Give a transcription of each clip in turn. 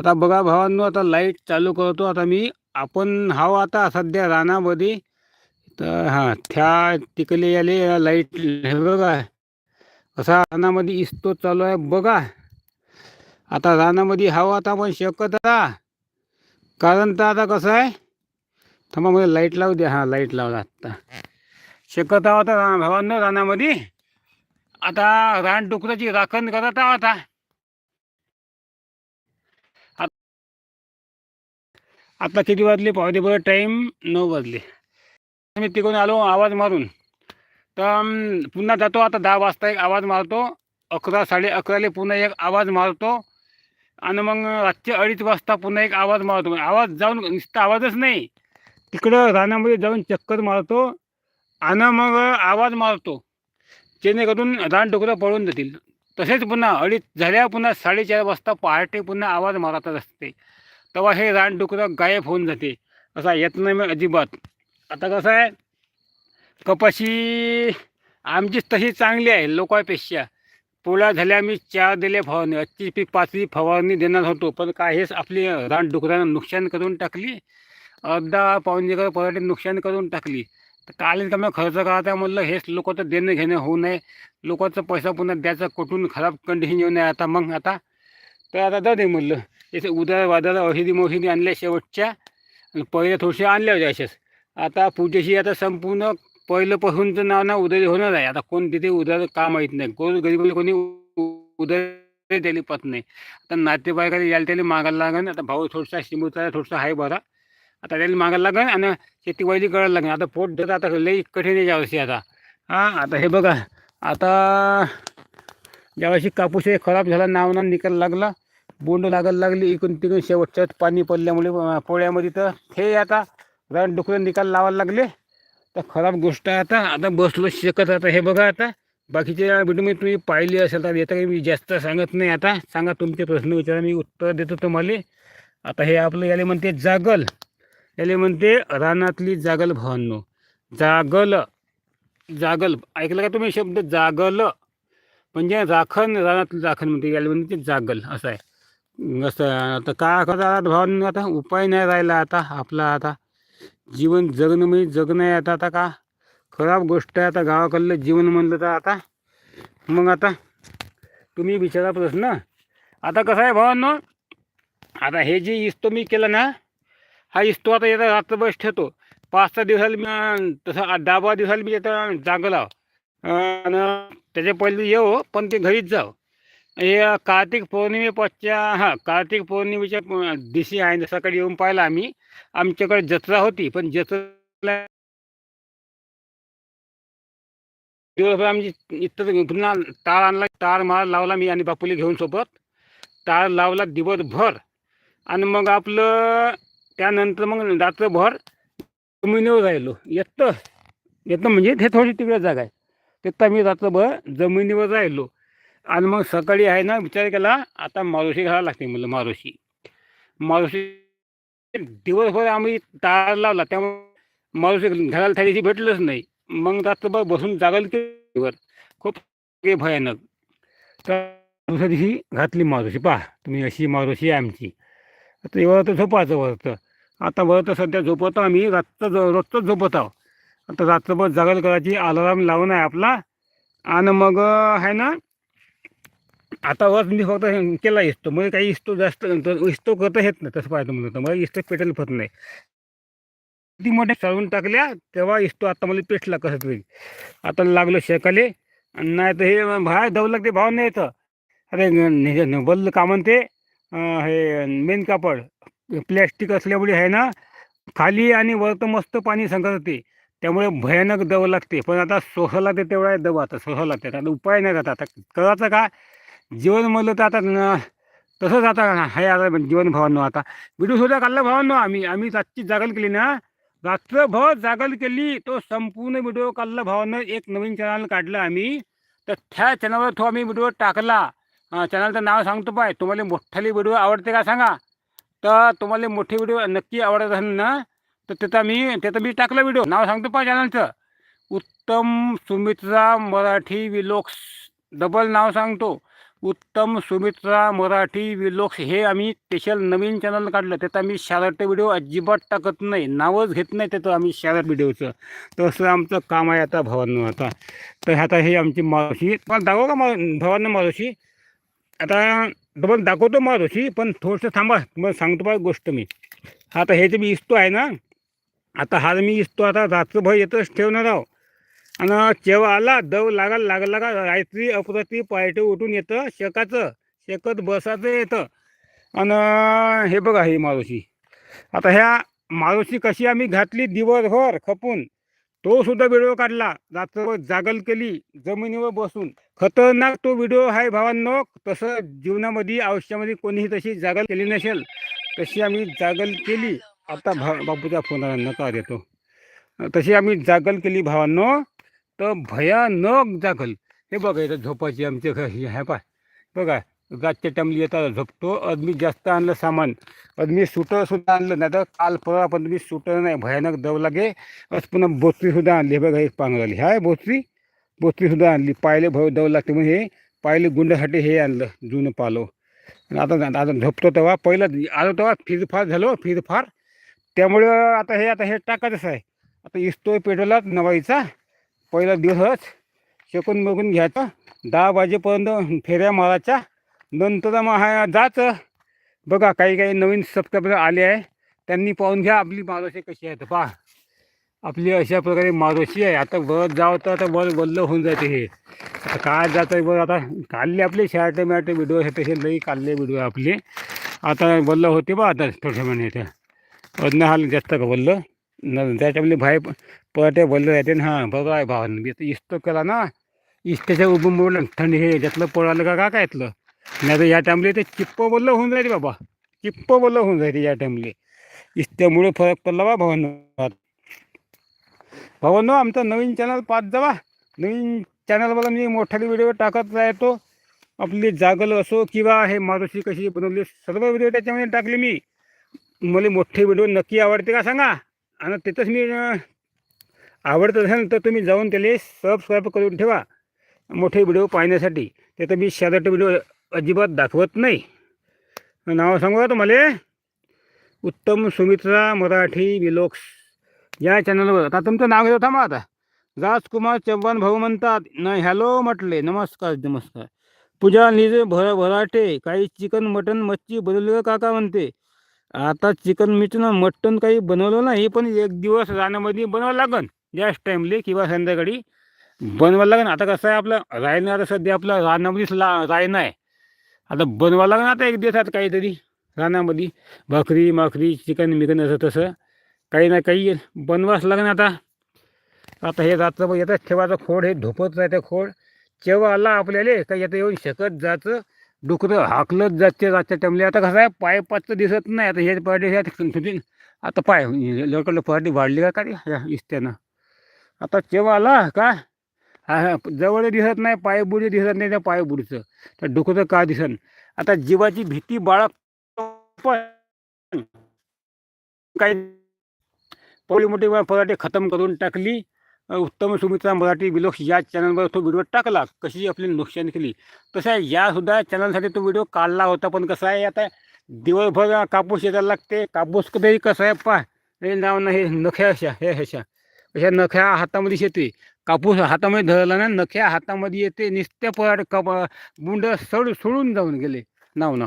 आता बघा भावांनो आता लाइट चालू करतो. आता मी आपण हाव आता सध्या रानामध्ये. तर हां त्या तिकडे याले लाइट बघा. असा रानामध्ये इस्तो चालू आहे बघा. आता रानामध्ये हवा आता पण शकत आता. कारण तर आता कसं आहे थांबा मला लाइट लावू द्या. हां लाइट लावला आत्ता शकत आहोत आता भावांनो रानामध्ये. आता रानडुकराची राखण करत आहोत आता. आता किती वाजले? पावणे बरं टाईम नऊ वाजले. मी तिकडून आलो आवाज मारून. तर पुन्हा जातो आता दहा वाजता एक आवाज मारतो. अकरा साडे अकराले पुन्हा एक आवाज मारतो. आणि मग रातचे अडीच वाजता पुन्हा एक आवाज मारतो. आवाज जाऊन नुसता आवाजच नाही. तिकडं रानामध्ये जाऊन चक्कर मारतो. आणि मग आवाज मारतो. जेणेकरून रानडुकरं पळून जातील. तसेच पुन्हा अडीच झाल्या पुन्हा साडेचार वाजता पहाटे पुन्हा आवाज मारतच असते. तेव्हा हे रानडुकरं गायब होऊन जाते. असा येत नाही मग अजिबात. आता कसं आहे? कपाशी आमचीच तशी चांगली आहे लोकांपेक्षा. पोळ्या झाल्या मी चार दिले फवारणी. आजची पीक पाचवी फवारणी देणार होतो. पण काय हेच आपली रानडुकरानं नुकसान करून टाकली. अर्धा पाऊण एकर पराठी नुकसान करून टाकली. तर काल मग खर्च करायचा म्हणलं हेच लोक तर देणं घेणं होऊ नये. लोकांचा पैसा पुन्हा द्यायचा कुठून खराब कंडिशन येऊ नये. आता मग आता तर आता जाऊ दे म्हणलं. इथे उदार वादाला औषधी मोषधी आणल्या शेवटच्या. आणि पहिले थोडीशी आणल्या होत्या अशाच. आता पूजेशी आता संपूर्ण पहिल्यापासूनचं नाव ना उदय होणार आहे. आता कोण तिथे उदार का माहीत नाही. कोण गरीबाला कोणी उदय द्यायला पाहत नाही. आता नातेवाईकाला यायला त्याला मागायला लागेल. आता भाऊ थोडासा शिमूचा थोडासा आहे बरा. आता त्याला मागायला लागेल आणि शेतीवाईली करायला लागेल. आता पोट धरत आता लई कठीण आहे यावर्षी आता. हां आता हे बघा. आता ज्यावर्षी कापूस हे खराब झाला नाव ना निकाल लागला. बोंड लागायला लागली. इकडून तिकडून शेवटच्यात पाणी पडल्यामुळे पोळ्यामध्ये तर हे आता रान डुकरून निकाल लावायला लागले. तर खराब गोष्ट आहे आता. आता बसलो शकत आता हे बघा आता. बाकीच्या व्हिडिओ मी तुम्ही पाहिली असेल तर येतं काही मी जास्त सांगत नाही आता. सांगा तुमचे प्रश्न विचारा मी उत्तर देतो तुम्हाला. आता हे आपलं याले म्हणते जागल. याले म्हणते रानातली जागल भावांनो. जागल जागल. ऐकलं का तुम्ही शब्द? जागल. म्हणजे राखण रानातली राखण म्हणते. याला म्हणते जागल. असं आहे. असं आता काय करतात भावांनो? आता उपाय नाही राहिला आता आपला आता. जीवन जगणं म्हणजे जगणं आहे आता. आता का? खराब गोष्ट आहे आता गावाकडलं जीवन म्हणलं तर आता. मग आता तुम्ही विचारा प्रश्न. आता कसं आहे भावांनो? आता हे जे इस्तो मी केलं ना हा इस्तो आता येता रात्रभर ठेवतो. पाच सहा दिवसाला मी तसं दहा बारा दिवसाला मी येतं जागं लाव. त्याच्या पहिले येऊ हो, पण ते घरीच जाऊ हे कार्तिक पौर्णिमेपासच्या हां कार्तिक पौर्णिमेच्या दिशी दिवशी आहे ना सकाळी येऊन पाहिला आम्ही. आमच्याकडे जत्रा होती पण जत्रा दिवसभर आमची इतर पुन्हा तार आणला तार मार लावला मी आणि बापूला घेऊन सोबत. तार लावला दिवसभर. आणि मग आपलं त्यानंतर मग रात्रभर जमिनीवर राहिलो. येतं येतं म्हणजे हे थोडी तिकडे जागा आहे. तिथं मी रात्रभर जमिनीवर राहिलो. आणि मग सकाळी आहे ना विचार केला आता मारुशी घालायला लागते म्हटलं मारुशी मारुशी दिवसभर आम्ही तार लावला त्यामुळे मारुशी घराला त्या दिवशी भेटलंच नाही. मग रात्रभर बसून जागल वर खूप भयानक. तर दुसऱ्या दिवशी घातली मारुशी पहा तुम्ही अशी मारुशी आहे आमची. आता एवढं तर झोपायचं वरतं आता वरतं सध्या झोपवतो आम्ही रात्र रोजचं झोपत आहो आता रात्रभर जागल करायची अलाराम लावून आहे आपला. आणि मग आहे ना आता वर मी फक्त हे केला इस्तो. म्हणजे काही इस्तो जास्त इस्तो करता येत नाही तसं पाहिजे म्हणून तर. मला इस्तो पेटायला होत नाही. किती मोठे चालवून टाकल्या तेव्हा इस्तो आता मला पेटला कसं तरी. आता लागलो शेकाले. नाही तर हे बाहेर दव लागते भाव नाही येतं अरे बल्ल का म्हणते हे मेन कापड. प्लॅस्टिक असल्यामुळे आहे ना खाली आणि वर तर मस्त पाणी संकट होते. त्यामुळे भयानक दव लागते. पण आता सोसा लागते तेवढा दव आता सोसा लागते आता उपाय नाही आता आता करायचं का? जीवन म्हणलं तर आता न- तसंच आता आहे आता जीवन भावांनो आता. व्हिडिओ सुद्धा काढला भावांनो आम्ही. आम्ही रातची जागल केली ना. रात्रभर जागल केली तो संपूर्ण व्हिडिओ काढला भावानं. एक नवीन चॅनल काढलं आम्ही. तर त्या चॅनलवर तो आम्ही व्हिडिओ टाकला. चॅनलचं नाव सांगतो पाय. तुम्हाला मोठाली व्हिडिओ आवडते का सांगा. तर तुम्हाला मोठे व्हिडिओ नक्की आवडत असेल ना तर त्याचा मी त्याचं मी टाकलं व्हिडिओ नाव सांगतो पाय चॅनलचं उत्तम सुमित्रा मराठी विलोक्स डबल नाव सांगतो. उत्तम सुमित्रा मराठी विलोक्स. हे आम्ही स्पेशल नवीन चॅनल काढलं. त्यात आम्ही शारट व्हिडिओ अजिबात टाकत नाही. नावच घेत नाही त्याचं आम्ही शारट व्हिडिओचं तसं आमचं काम आहे आता भावांना आता. तर आता हे आमची मावशी. पण दाखव का मा भवानं मावशी? आता तुम्हाला दाखवतो मावशी पण थोडंसं थांबा. तुम्हाला सांगतो बा गोष्ट मी. आता हे जे मी इस्तो आहे ना आता हा मी इस्तो आता रात्रभर येतच ठेवणार आहो. आणि जेव्हा आला दव लागायला लागला का रात्री अपरात्री पायटे उठून येतं शेकाचं शेकत बसाचं येतं. आणि हे बघा ही मारुशी आता ह्या मारुशी कशी आम्ही घातली दिवसभर खपून तो सुद्धा व्हिडिओ काढला. रात्रभर जागल केली जमिनीवर बसून. खतरनाक तो व्हिडिओ आहे भावांनो. तसं जीवनामध्ये आयुष्यामध्ये कोणीही तशी जागल केली नसेल तशी आम्ही जागल केली. आता भा बापूच्या फोनाला नकार येतो. तशी आम्ही जागल केली भावांनो. तर भयानक जागल हे बघा इथं झोपायची आमच्या घ- हे आहे पाय बघा गाजच्या टाइमली येतात झोपतो. अदमी जास्त आणलं सामान. अदमी सुटर सुद्धा आणलं नाही तर काल परवा पण तुम्ही सुटर नाही भयानक दव लागे. असं पुन्हा बोचरी सुद्धा आणली. बघा एक पांघरली हाय बोचरी बोचरी सुद्धा आणली. पायले भव दव लागते मग हे. पायले गुंडासाठी हे आणलं जुनं पालो. आता आता झोपतो तेव्हा. पहिलं आलो तेव्हा फिरफार झालो फिरफार त्यामुळं आता हे आता हे टाकायचंच आहे. आता इसतोय पेट्रोलात नवाईचा. पहिला दिवसच शेकून बघून घ्यायचं. दहा वाजेपर्यंत फेऱ्या मारायच्या. नंतर मग हा जायचं. बघा काही काही नवीन सबस्क्रायबर आले आहे. त्यांनी पाहून घ्या आपली मारोशी कशी आहे. तर पहा. आपली अशा प्रकारे मारोशी आहे. आता वर जावं तर आता वर वल्ल होऊन जाते हे. आता काय जातं आहे आता. काढले आपले शर्ट मॅट व्हिडिओ हे तसे लई काढले व्हिडिओ आपले. आता वल्ल होते बा आता. थोड्या महिने इथं अन्न हाल जास्त का वल्ल? त्याच्यामध्ये भाई पळते वल्ल राहते ना हां बघा आहे भावानं. मी तर इस्तो केला ना. इस्त्याच्या उभं मोडलं थंडी हे त्यातलं पळालं का का काय येतलं? नाही तर या टाईमले ते चिप्प बोललं होऊन जाते बाबा. चिप्प बोललं होऊन जाते या टाईमले इस्त्यामुळे फरक पडला बा भावांनो. भावांनो आमचा नवीन चॅनल पाच जावा नवीन चॅनलवाला मी मोठाले व्हिडिओ टाकत राहतो. आपली जागल असो किंवा हे मारुशी कशी बनवली सर्व व्हिडिओ त्याच्यामध्ये टाकले मी. मला मोठे व्हिडिओ नक्की आवडते का सांगा? आणि तिथंच मी आवडत असेल तर तुम्ही जाऊन त्याला सबस्क्राईब करून ठेवा. मोठे व्हिडिओ पाहण्यासाठी. ते तर मी शर्ट व्हिडिओ अजिबात दाखवत नाही. नाव सांगू का तुम्हाला? उत्तम सुमित्रा मराठी विलोक्स. या चॅनलवर आता तुमचं नाव घेतो थांबा आता. राजकुमार चव्हाण भाऊ म्हणतात न हॅलो म्हटले. नमस्कार नमस्कार. पूजा निज भर भराटे काही चिकन मटन मच्छी बनवली काका म्हणते. आता चिकन मिटन मटन काही बनवलं नाही पण एक दिवस रानामध्ये बनवावं लागन. गॅस टाईमले किंवा संध्याकाळी बनवायला लागेल आता कसं आहे आपलं रायनं आता सध्या आपलं रानामध्येच ला रायनं आहे. आता बनवावं लागेल आता एक दिवसात काहीतरी रानामध्ये. भाकरी माकरी चिकन मिकन असं तसं. काही ना काही बनवाच लागेल आता. आता हे रात्रभर येतात ठेवायचं खोड हे धोपत राहतं खोड. जेव्हा आला आपल्याला काही येतं येऊन शकत जायचं डुकरं हाकलत जाते रातच्या त्यामुळे आता कसं आहे पाय पाच दिसत नाही. आता हे पार्टी ह्या आता पाय लवकर पार्टी वाढली का काय? ह्या इस्त्यानं. आता जेव्हा आला? का हा हा जवळ दिसत नाही पाय बुडी दिसत नाही त्या पाय बुडीचं. तर डुकरं का दिसन? आता जीवाची भीती बाळग काही पहिली मोठी पराठी खतम करून टाकली. उत्तम सुमित्रा मराठी विलोक्स या चॅनलवर तो व्हिडिओ टाकला कशी आपली नुकसान केली? तसं यासुद्धा चॅनलसाठी तो व्हिडिओ काढला होता पण कसं आहे आता दिवसभर कापूस येतायला लागते कापूस कधी कसं आहे पा हे नाव ना हे नख्या अशा हे ह्याशा अशा नख्या हातामध्ये येते कापूस हातामध्ये धरला ना नख्या हातामध्ये येते निस्त्या पराठ कप बुंड सड सोडून जाऊन गेले नाव ना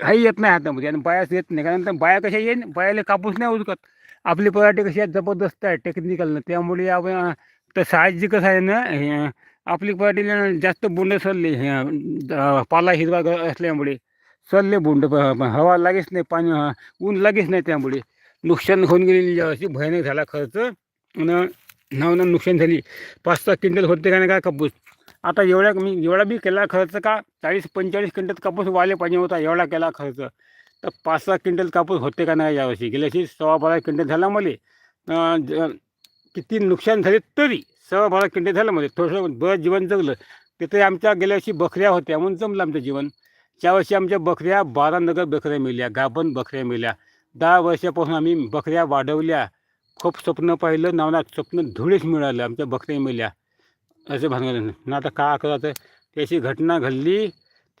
काही येत नाही हातामध्ये आणि बायाच येत नाही कारण बाया कशा येईन बायाला कापूस नाही उचकत आपली पराठी कशी आहे जबरदस्त आहे टेक्निकल त्यामुळे आपण तर साहजिकच आहे ना आपली पराठीला जास्त बोंड सरले पाला हिरवा ग- असल्यामुळे. सरले बोंड हवा लागेच नाही पाणी ऊन लागेच नाही त्यामुळे. नुकसान होऊन गेलेली अशी भयानक झाला खर्च. न ना नुकसान झाली. पाच सहा क्विंटल होते का नाही का कापूस? आता एवढ्या मी एवढा बी केला खर्च का चाळीस पंचेचाळीस क्विंटल कापूस वाले पाहिजे होता एवढा केला खर्च. तर पाच सहा क्विंटल कापूस होते का नाही यावर्षी? गेल्या वर्षी सव्वा बारा क्विंटल झाला मला. किती नुकसान झाले तरी सव्वा बारा क्विंटल झालं मध्ये थोडंसं बरं जीवन जगलं. तिथे आमच्या गेल्या वर्षी बकऱ्या होत्या म्हणून जमलं आमचं जीवन. त्यावर्षी आमच्या बकऱ्या बारा नगर बकऱ्या मिळल्या गाभण बकऱ्या मिळल्या. दहा वर्षापासून आम्ही बकऱ्या वाढवल्या. खूप स्वप्न पाहिलं. नावना स्वप्न धुळेच मिळालं आमच्या बकऱ्या मिळल्या असं भानगड ना आता का करायचं? त्याची घटना घडली.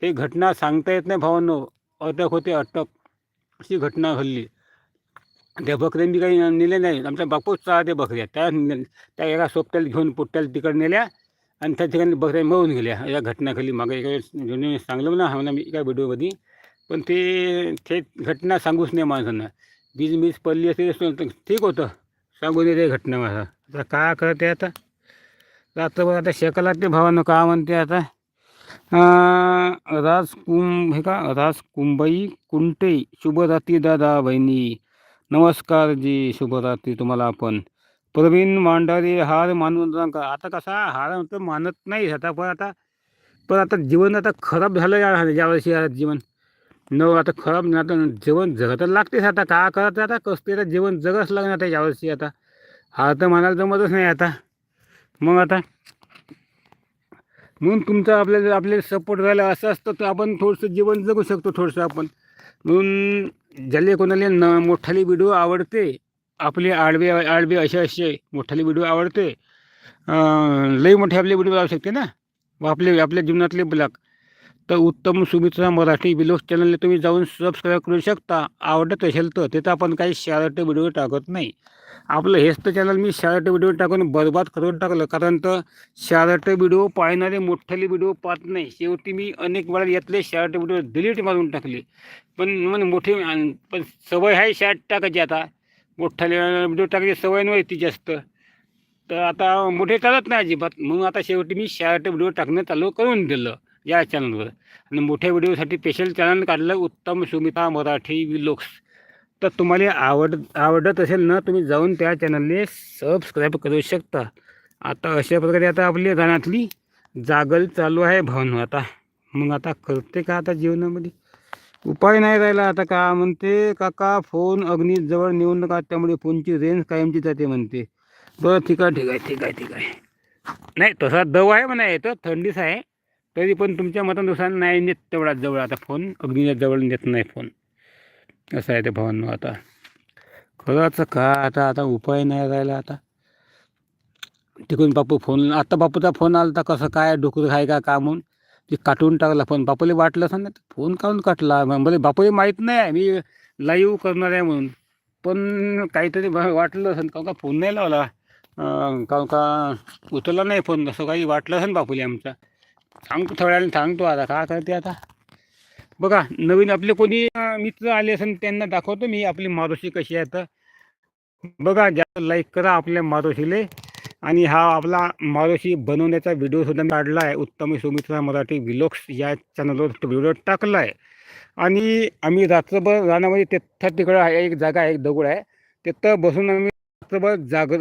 ते घटना सांगता येत नाही भावांनो. अटक होते अटक. अशी घटना घडली. त्या बकऱ्या मी काही नेले नाही. आमच्या बापूच ते बकऱ्या. त्या त्या एका सोबत्याला घेऊन पोट्याला तिकडे नेल्या आणि त्या ठिकाणी बकऱ्या मळून गेल्या. या घटना खाली मागे एका वेळेस जुने सांगलं ना हा म्हणा मी एका व्हिडिओमध्ये. पण ते ते घटना सांगूच नाही माणसांना. वीज मीज पडली असते ठीक होतं. सांगू दे ते घटना मला. आता काय करते आता? रात्रभर आता शेकाला ते भावानं का म्हणते आता? राजकुंभ हे का? राजकुंभई कुंटे शुभरात्री दादा बहिणी. नमस्कार जी शुभरात्री तुम्हाला आपण. प्रवीण मांडारे हार मानून का आता कसा हार तर मानत नाही आता पण आता पण आता जीवन आता खराब झालं या यावर्षी या जीवन. न आता खराब आता जीवन जगतच लागतेच आता. का करत आता? कसं आता जीवन जगच लागणार आता यावर्षी आता. हार तर मानायला जमतच नाही आता. मग आता? म्हणून तुमचं आपल्याला आपल्याला सपोर्ट राहिला असं असतं तर आपण थोडंसं जीवन जगू शकतो थोडंसं आपण. म्हणून ज्याले कोणाला न मोठाली व्हिडिओ आवडते आपले आडवे आडवे असे असे मोठाले व्हिडिओ आवडते लई मोठे आपले व्हिडिओ लावू शकते ना. व आपले आपल्या जीवनातले ब्लॉग तर उत्तम सुमित्रा मराठी विलोक चॅनलला तुम्ही जाऊन सबस्क्राईब करू शकता. आवडत असेल तर तिथं आपण काही शाळेट व्हिडिओ टाकत नाही. आपलं हेच तर चॅनल मी शार्ट व्हिडिओ टाकून बरबाद करून टाकलं. कारण तर शार्ट व्हिडिओ पाहणारे मोठ्याले व्हिडिओ पाहत नाही. शेवटी मी अनेक वेळा यातले शार्ट व्हिडिओ डिलीट मारून टाकले. पण मग मोठे पण सवय आहे शाळेत टाकायची आता. मोठ्याले व्हिडिओ टाकायची सवय नव्हती जास्त. तर आता मोठे चालत नाही अजिबात. म्हणून आता शेवटी मी शार्ट व्हिडिओ टाकणं चालू करून दिलं या चॅनलवर आणि मोठ्या व्हिडिओसाठी स्पेशल चॅनल काढलं उत्तम सुमिता मराठी विलोक्स तर तुम्हाला आवड आवडत असेल ना तुम्ही जाऊन त्या चॅनलने सबस्क्राईब करू शकता. आता अशा प्रकारे आता आपली गाण्यातली जागल चालू आहे भावनो आता. मग आता करते का आता जीवनामध्ये उपाय नाही राहिला आता का म्हणते काका फोन अग्नीजवळ नेऊ नका त्यामुळे फोनची रेंज कायमची जाते म्हणते. बरं ठीक आहे ठीक आहे ठीक आहे ठीक आहे. नाही तसा दव आहे म्हणा येतं थंडीच आहे. तरी पण तुमच्या मतानुसार नाही नेत तेवढा जवळ आता फोन अग्नीच्या जवळ नेत नाही फोन असं आहे ते भावांनो आता. खरंच का? आता आता उपाय नाही राहिला आता. तिकडून बापू फोन आता बापूचा फोन आला तर कसं काय डुकर आहे का का म्हणून ते काटून टाकला फोन बापूला वाटलं असं ना फोन काढून काटला. म्हणजे बापूला माहीत नाही मी लाईव्ह करणार आहे म्हणून. पण काहीतरी वाटलं असेल का का फोन नाही लावला? काऊ का का उचलला नाही फोन असं काही वाटलं असेल बापूले आमचा. सांगतो थोड्या वेळाने सांगतो आता. का करते आता? बघा नवीन आपले कोणी मित्र आले असेल त्यांना दाखवतो मी आपली मारुशी कशी आहे तर. बघा जास्त लाईक करा आपल्या मारुशीले आणि हा आपला मारुशी बनवण्याचा व्हिडिओसुद्धा मी काढला आहे उत्तम सुमित्रा मराठी विलोक्स या चॅनलवर व्हिडिओ टाकला आहे आणि आम्ही रात्रभर रानामध्ये तिथं तिकडं आहे एक जागा आहे एक दगड आहे. तिथं बसून आम्ही रात्रभर जाग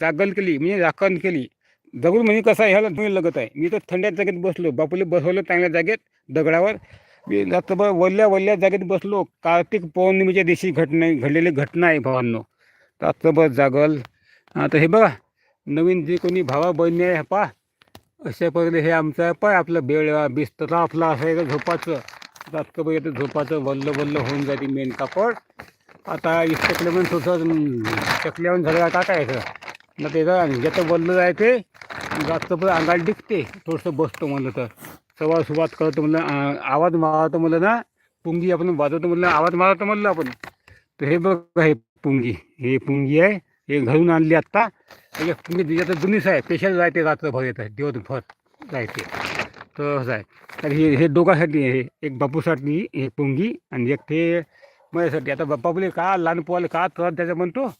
जागल केली म्हणजे राखण केली. दगड म्हणजे कसं आहे ह्याला तुम्ही लगत आहे. मी तर थंड्या जागेत बसलो. बापूले बसवलं चांगल्या जागेत दगडावर. मी रात्रभर वल्ल्या वल्ल्या जागेत बसलो. कार्तिक पौर्णिमेच्या दिवशी घटना घडलेली घटना आहे भावांनो. रात्रभर जागल. आता हे बघा नवीन जे कोणी भावा बहिणी आहे पा. अशा प्रकारे हे आमचं आहे पाय आपलं बेळ बिस्तर आपला असं आहे झोपाचं. रात्रभर येतं झोपाचं वल्ल वल्ल होऊन जाते मेन कापड. आता इष्टकले म्हणून थोडंसं चकल्यावर झालं का काय मग ते ज्याचं वल्ल जायते ते रात्रभर अंगाला डिकते थोडंसं बसतो म्हणलं तर. तेव्हा सुरुवात करतो म्हणलं आवाज मारतो म्हणलं ना पुंगी आपण वाजवतो म्हणलं आवाज मारतो म्हणलं आपण. तर हे बघ हे पुंगी हे पुंगी आहे हे घरून आणली आत्ता. एक पुंगी त्याच्यात जुनीच आहे स्पेशल राहते रात्रभर येत आहे दिवसभर राहते. तसं आहे. तर हे हे दोघांसाठी आहे एक बापूसाठी हे पुंगी आणि एक ते माझ्यासाठी. आता बापूले का लहान पोवाले का त्रास त्याचा म्हणतो?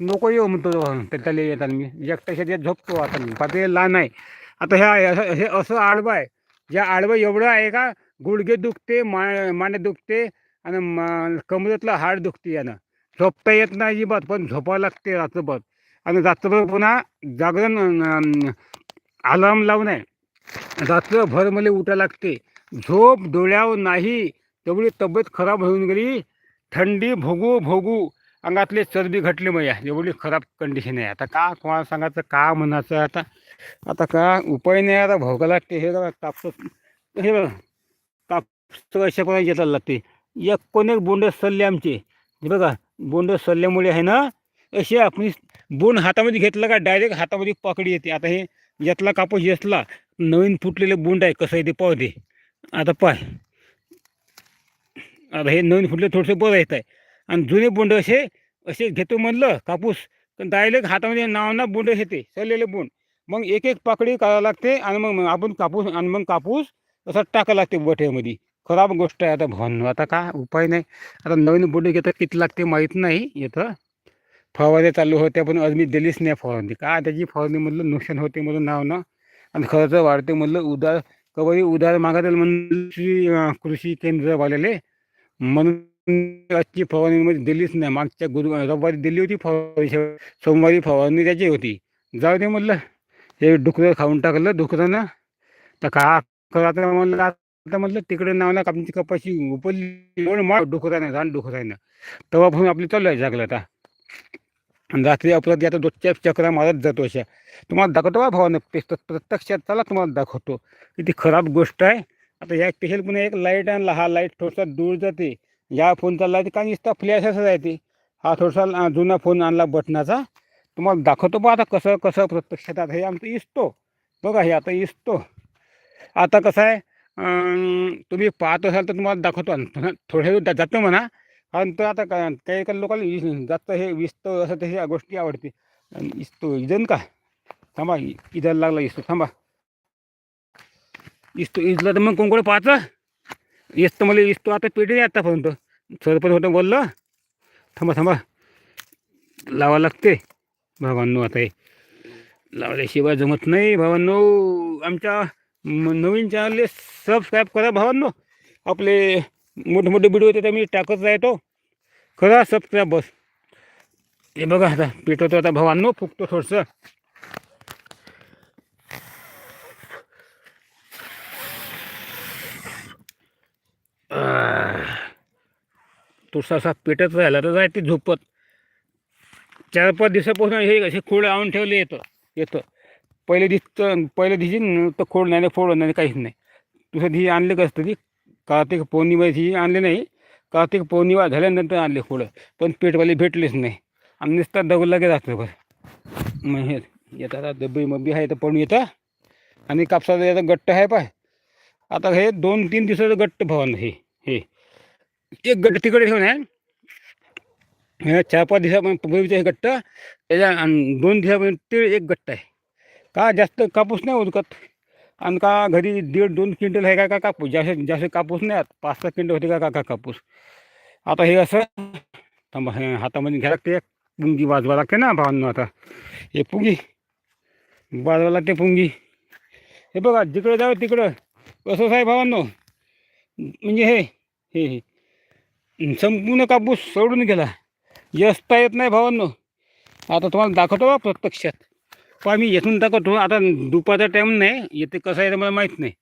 नको येऊ म्हणतो तर त्याला येतात. मी एकट्याच्या झोपतो आता मी. पाते लहान आहे. आता ह्या असं- हे असं आडवं आहे. या आडवं एवढं आहे का गुडघे दुखते मा माने दुखते आणि मा कमरेतलं हाड दुखते यानं. झोपता येत नाही अजिबात पण झोपावं लागते रात्रभर. आणि रात्रभर पुन्हा जागरण अलार्म लावून आहे. रात्रभर मला उठायला लागते. झोप डोळ्यावर नाही तेवढी तब्येत खराब होऊन गेली थंडी भोगू भोगू अंगातले चरबी घटले मग एवढी खराब कंडिशन आहे. आता का कोणाला सांगायचं? का म्हणायचं? आता आता का उपाय नाही. आता भोगा लागते. हे बघा कापस हे बघा. कापस अशा प्रकारे येतायला लागते? एक कोण एक बोंड सल्ले आमचे. हे बघा बोंड सल्ल्यामुळे आहे ना असे आपण बोंड हातामध्ये घेतलं का डायरेक्ट हातामध्ये पकडी येते. आता हे यातला कापूस येसला नवीन फुटलेले बोंड आहे. कसं आहे ते पाहते आता पाय आता हे नवीन फुटले थोडंसं बरं येत आहे. आणि जुने बोंड असे असे घेतो म्हणलं कापूस. तर डायरेक्ट हातामध्ये नाव ना बोंड येते सडलेले बोंड. मग एक एक पाकळी करावं लागते आणि मग मग आपण कापूस आणि मग कापूस असा टाकावं लागते बठ्यामध्ये. खराब गोष्ट आहे आता भावनो. आता का उपाय नाही. आता नवीन बोंड घेतात किती लागते माहीत नाही येतं फवारण्या चालू होत्या पण आज मी दिलीच नाही फवारणी. का त्याची फवारणी म्हणलं नुकसान होते म्हणून नाव ना. आणि खर्च वाढते म्हणलं उदार कबरी उदार मागत म्हणून कृषी कृषी केंद्रवालेले म्हणून आजची फवारणीमध्ये म्हणजे दिलीच नाही. मागच्या गुरु रविवारी दिली होती फवारणी. सोमवारी फवारणी त्याची होती. जाऊ दे म्हणलं. हे डुकरं खाऊन टाकलं डुकरानं तर का करायचं म्हणलं आता म्हटलं तिकडे नावला आमची कपाशी उपरली एवढं माळ डुकरानं रान डुकरानं तेव्हापासून आपली चालू आहे जागलं आता. रात्री अपराध आता दोनच्या चक्रा मारत जातो अशा. तुम्हाला दाखवतो बा भावानं प्रत्यक्षात चला तुम्हाला दाखवतो. किती खराब गोष्ट आहे. आता या स्पेशल पुन्हा एक लाइट आणला. हा लाइट थोडासा दूर जाते. या फोन फोनचा लाइट का नुसता आहे राहते हा थोडासा जुना फोन आणला बटनाचा तुम्हाला दाखवतो बा आता कसं कसं प्रत्यक्षात आता हे आमचं इसतो. बघा हे आता इसतो. आता कसं आहे तुम्ही पाहत असाल तर तुम्हाला दाखवतो. थोड्या वेळ जातो म्हणा. कारण तर आता काही काही लोकांना जास्त हे विस्त असं तशा गोष्टी आवडते. आणि इजन का? थांबा इजायला लागला इसतो. थांबा. इसतो इजला तर मग कोणकडे पाहायचं इस्त मला इस्तो आता पेटी नाही आतापर्यंत. सरपंच होतं बोललं थांबा थांबा. लावा लागते. भावांनो आता हे लावल्याशिवाय जमत नाही. भावांनो आमच्या नवीन चॅनलले सबस्क्राईब करा भावांनो. आपले मोठे मोठे व्हिडिओ ते मी टाकत राहतो. करा सबस्क्राईब बस. हे बघा आता पेटवतो आता भावांनो फुकतो थोडंसं. थोडासा असा पेटत राहिला तर जाय ते झोपत. चार पाच दिवसापासून हे असे खोड आणून ठेवले येतं येतं. पहिले दिसतं पहिले दिशी तर खोड नाही फोड नाही काहीच नाही. दुसऱ्या दिवशी आणले कसं ती कार्तिक पौर्णिमा दिवशी आणले नाही कार्तिक पौर्णिमा झाल्यानंतर आणले खोडं. पण पेटवाले भेटलेच नाही. आणि नुसता दगड लगेच राहतं बरं मग हे येतात डब्बी मब्बी आहे तर पडून येतं. आणि कापसाचं येतं गट्ट आहे पाय. आता हे दोन तीन दिवसाचं गट्ट भवन हे हे. एक गट्ट तिकडे ठेवून आहे. हे चार पाच दिवसापर्यंत हे गट्ट त्याच्या आणि दोन दिवसापर्यंत ते एक गट्ट आहे. का जास्त कापूस नाही उदकत आणि का घरी दीड दोन क्विंटल आहे का का कापूस? जास्त जास्त कापूस नाही आहेत पाच सहा क्विंटल होते का का कापूस? आता हे असं थांबा हे हातामध्ये घ्या लागते. पुंगी वाजवा लागते ना भावांना आता. हे पुंगी वाजवा लागते पुंगी. हे बघा जिकडं जावं तिकडं. कसं आहे भावांनो. म्हणजे हे हे हे. संपूर्ण कापूस सोडून गेला. यस्ता येत नाही भावांनो. आता तुम्हाला दाखवतो बा प्रत्यक्षात. पहा मी येथून दाखवतो. आता दुपारचा टाईम नाही. येते कसं आहे ते मला माहीत नाही.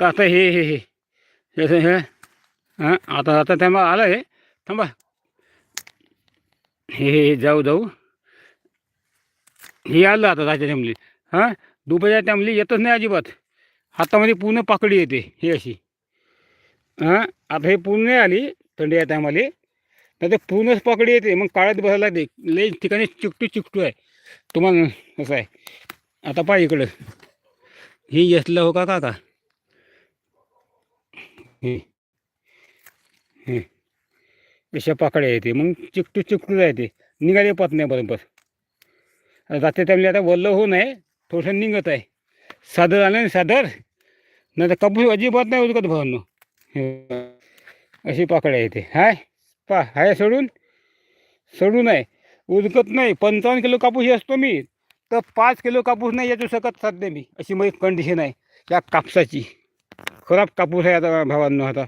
तर आता हे हे हे. हे हे. हां आता आता टायमा आलं आहे थांबा. हे हे जाऊ जाऊ. हे आलं आता राजा टाईमली हां? दुपारच्या टाईमली येतच नाही अजिबात. हातामध्ये पूर्ण पाकडी येते. ही अशी. हां? आता हे पूर्ण नाही आली थंडी या टायमाले तर पूर्णच पकडी येते. मग काळात बसायला लागते. लई ठिकाणी चिकटू चिकटू आहे. तुम्हाला कसं आहे. आता पाय इकडं. हे यसलं हो का काका? हे. हे. अशा पाकड्या येते. मग चिकटू चिकटू राहते निघाले पात नाही बरोबर जाते त्यामुळे आता वल्ल होऊ नाही थोडंसं निघत आहे. सादर आलं ना सादर. नाही तर कापूस अजिबात नाही उरकत भावांनो. अशी पाकड्या येते. हाय. पा हाय सोडून. सोडून आहे. उदकत नाही. पंचावन्न किलो कापूस असतो मी. तर पाच किलो कापूस नाही याचू शकत सध्या मी. अशी माझी कंडिशन आहे. या कापसाची. खराब कापूस आहे आता भावांनो आता.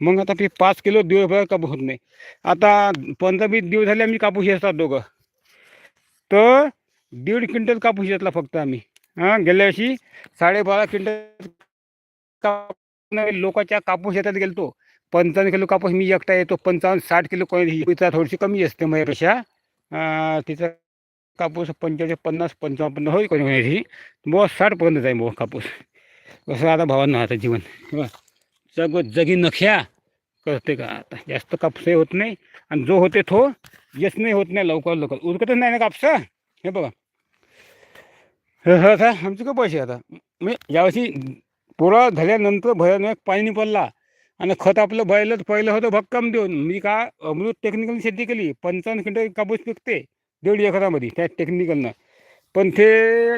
मग आता ते पाच किलो दिवसभर कापूस होत नाही. आता पंधरा वीस दिवस झाले आम्ही कापूस येतात दोघं. तर दीड क्विंटल कापूस घेतला फक्त आम्ही. हां गेल्या वर्षी साडेबारा क्विंटल का लोकांच्या कापूस शेतात गेलतो. पंचावन्न किलो कापूस मी एकटा येतो पंचावन्न साठ किलो कोणी थोडीशी कमी असते माझ्यापेक्षा तिचा कापूस पंचेचाळीस पन्नास पंचावन्न पन्नास होईल कोणी कोणाची मग साठपर्यंत जाईल मग कापूस. कसं आता भावांना आता जीवन. हे जग जगी नख्या करते का आता? जास्त कापसही होत नाही आणि जो होते तो यश नाही होत नाही लवकर लवकर. उरकतच नाही ना कापसा? हे बघा. आता आमचे का पैसे आता? मी यावर्षी पुरा झाल्यानंतर भयानक पाणी पडला. आणि खत आपलं बैलच पहिलं होतं भक्कम देऊन. मी का अमृत टेक्निकल शेती केली. पंचावन्न क्विंटल कापूस पिकते. दीड एकरामध्ये त्या टेक्निकलनं पण ते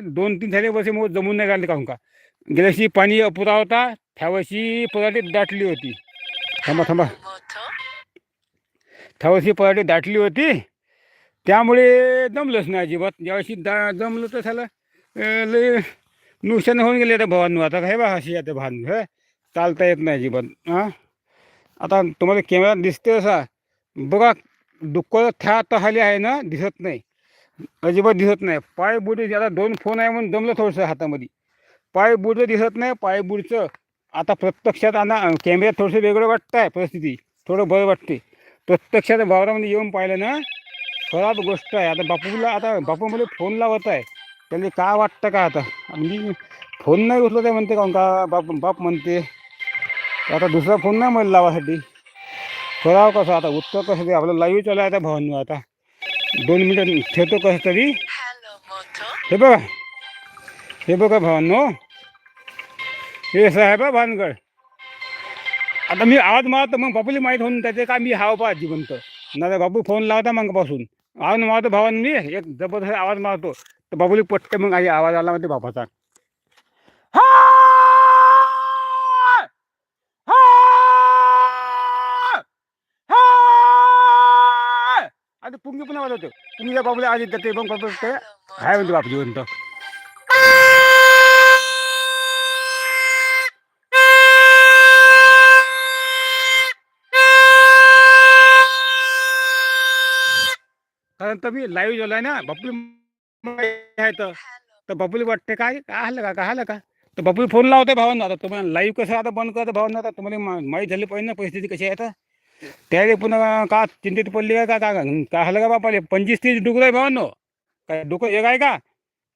दोन तीन झाले वर्षे मग जमून नाही राहिले काहून का. गेल्याशी पाणी अपुरा होता. त्यावर्षी पराठी दाटली होती. थांबा थांबा. त्यावर्षी पराठी दाटली होती. त्यामुळे जमलंच नाही अजिबात. ज्यावर्षी दा जमलं तर झालं. लय नुकसान होऊन गेले आता भावांनो. आता हे बा अशी आता भान हे. चालता येत नाही अजिबात हां. आता तुम्हाला कॅमेरा दिसते असा. बघा डुक्कर थ्या तहाली आहे ना दिसत नाही. अजिबात दिसत नाही. पाय बुडी आता दोन फोन आहे म्हणून जमलं थोडंसं हातामध्ये. पाय बुडचं दिसत नाही पाय बुडचं आता प्रत्यक्षात आणा कॅमेऱ्यात थोडंसं वेगळं वाटतं आहे परिस्थिती. थोडं बरं वाटते प्रत्यक्षात वावरामध्ये येऊन पाहिलं ना खराब गोष्ट आहे. आता बापूला आता बापू मला फोन लावत आहे. त्याला काय वाटतं का आता? मी फोन नाही उचलत आहे म्हणते काहून का बाप बाप म्हणते. आता दुसरा फोन नाही मला लावासाठी करावं कसं आता? उत्तर कसं ते आपलं लाईव्ह चालू आहे आता भावांनो आता. दोन मिनटं ठेवतो कसं तरी. हे बघा. हे बघा भावांनो. हे असं आहे बा भानगड. आता मी आवाज मारतो मग बापूला माहीत होऊन त्याचे का मी हाव पा जिवंत ना बापू फोन लावता मगपासून आवाज मारतो भावानं मी एक जबरदस्त आवाज मारतो. तर बाबूली पटते मग आई आवाज आला म्हणते बापाचा! आता पुंगी पुन्हा वाजवतो पुंगीच्या बाबूला आधी जाते मग बाबू ते हाय म्हणते बापू जिवंत. कारण तर मी लाईव्ह झालो आहे ना आहे तर. तर बापूला वाटते काय काय हल्लं का काय हल्लं का? तर बापूला फोन लावते भावांना आता. तुम्हाला लाईव्ह कसं आता बंद करतं भावांना आता. तुम्हाला मा- माहीत झाली पाहिजे ना परिस्थिती कशी आहे आता. त्यावेळी पुन्हा का चिंतित पडली का का का हल्लं का बापाले? पंचवीस तीस डुकरं आहे भावांनो. काय डुकर एक आहे का?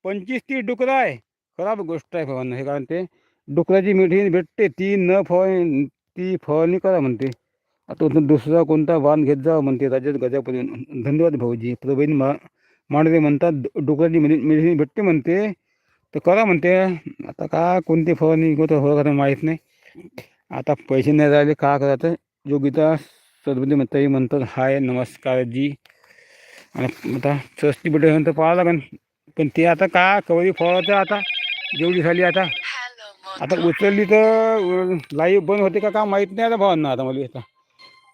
पंचवीस तीस डुकरं आहे खराब गोष्ट आहे भावांना हे कारण ते डुकराची मिठी भेटते ती न फवारणी ती फवारणी करा म्हणते. आता दुसरा कोणता वाहन घेत जा म्हणते राज्यात गजापर्यंत धन्यवाद भाऊजी. प्रवीण मा मांडवे म्हणतात डुकराची मिठी भेटते म्हणते. तर करा म्हणते. आता का कोणती फवारणी होतं हो का माहीत नाही. आता पैसे नाही राहिले का करायचं योगिता सदबुद्धी म्हणताई म्हणतात हाय नमस्कार जी. आणि आता सस्ती भेटेपर्यंत पाहावं लागेल पण ते आता का कवरी फवारायचं आता जेवढी झाली आता. आता उचलली तर लाईव्ह बंद होते का का माहीत नाही आता भावांना आता मला आता.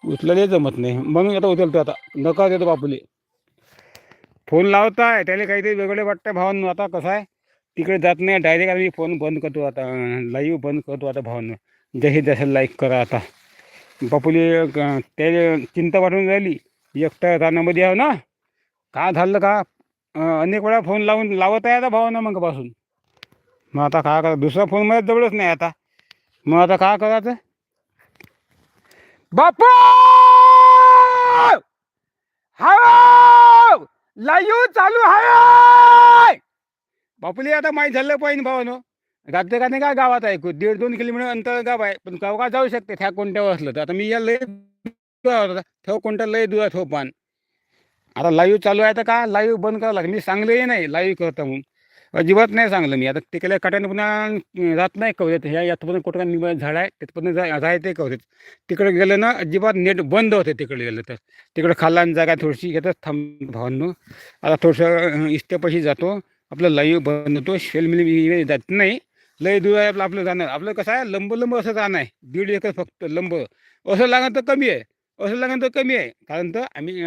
उचलले जमत नाही. म्हणून आता उचलतो आता. नका देतो बापूले. फोन लावताय त्याला काहीतरी वेगळे वाटतं भावांनो. आता कसं आहे तिकडे जात नाही डायरेक्ट आम्ही फोन बंद करतो आता. लाईव्ह बंद करतो आता भावांनो. जसे जसं लाईक करा आता. बापूले त्याला चिंता वाटून राहिली. एकटा रानामध्ये आहे ना? का झालं का? अनेक वेळा फोन लावून लावत आहे आता भावांना मगपासून. मग आता काय करा? दुसरा फोन माझ्या जवळच नाही आता. मग आता काय करायचं? बापू! हाव लाईव्ह चालू आहे बापूले आता माहीत झालं पाहिजे भावानो. रात्री का नाही गावात आहे? दीड दोन किलोमीटर अंतर गाव आहे. पण गाव का जाऊ शकते? त्या कोणत्यावर असलं तर. आता मी या लय ठेव कोणत्या लय दुधात हो पान आता लाईव्ह चालू आहे तर का? लाईव्ह बंद करावं लागेल. मी सांगलंही नाही लाईव्ह करता म्हणून. अजिबात नाही सांगलं मी. आता तिकडे काट्याने पुन्हा जात नाही कवरेत ह्या यातपर्यंत कुठं निम झाड आहे तिथपर्यंत जा जायते कवरेत तिकडे गेलं ना अजिबात नेट बंद होते तिकडे गेलं तर. तिकडे खाल्ला जागा थोडीशी येतच थांब भावांनो. आता थोडंसं इस्टेपाशी जातो. आपलं लाईव्ह बंद होतो. शेलमिल जात नाही. लय दूर आहे आपलं आपलं जाणं आपलं कसं आहे लंब लंब असं जाणं आहे. दीड एकर फक्त लंब. असं लागणं तर कमी आहे. असं लागणं तर कमी आहे. कारण तर आम्ही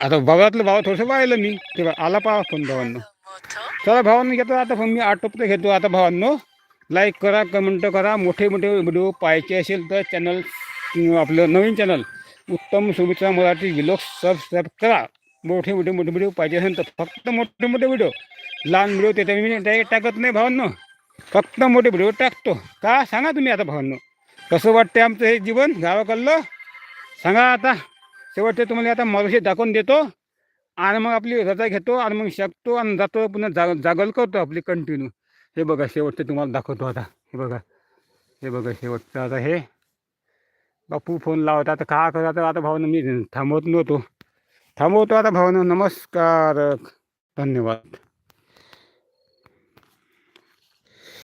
आता भावातलं भाव थोडंसं पाहिलं मी. तेव्हा आला पाहा फोन भावांनो. चला भावांनी घेतो आता पण मी आटोपतो घेतो आता भावांनो. लाईक करा कमेंट करा. मोठे मोठे व्हिडिओ पाहायचे असेल तर चॅनल आपलं नवीन चॅनल उत्तम सुमित्रा मराठी विलोक सबस्क्राईब करा. मोठे मोठे मोठे व्हिडिओ पाहिजे असेल तर फक्त मोठे मोठे व्हिडिओ लहान व्हिडिओ ते मी डायरेक्ट टाकत नाही भावांनो. फक्त मोठे व्हिडिओ टाकतो. का? सांगा तुम्ही आता भावांनो. कसं वाटते आमचं हे जीवन गावाकडलं? सांगा आता. शेवटचे तुम्हाला आता मारुशी दाखवून देतो. आणि मग आपली रजा घेतो आणि मग शकतो आणि जातो पुन्हा जाग जागल करतो आपली कंटिन्यू हे बघा शेवटचे तुम्हाला दाखवतो आता. हे बघा. हे बघा शेवटचं आता हे. बापू फोन लावता आता का करत आता भावनं मी थांबवत नव्हतो. थांबवतो आता भावनं. नमस्कार. धन्यवाद.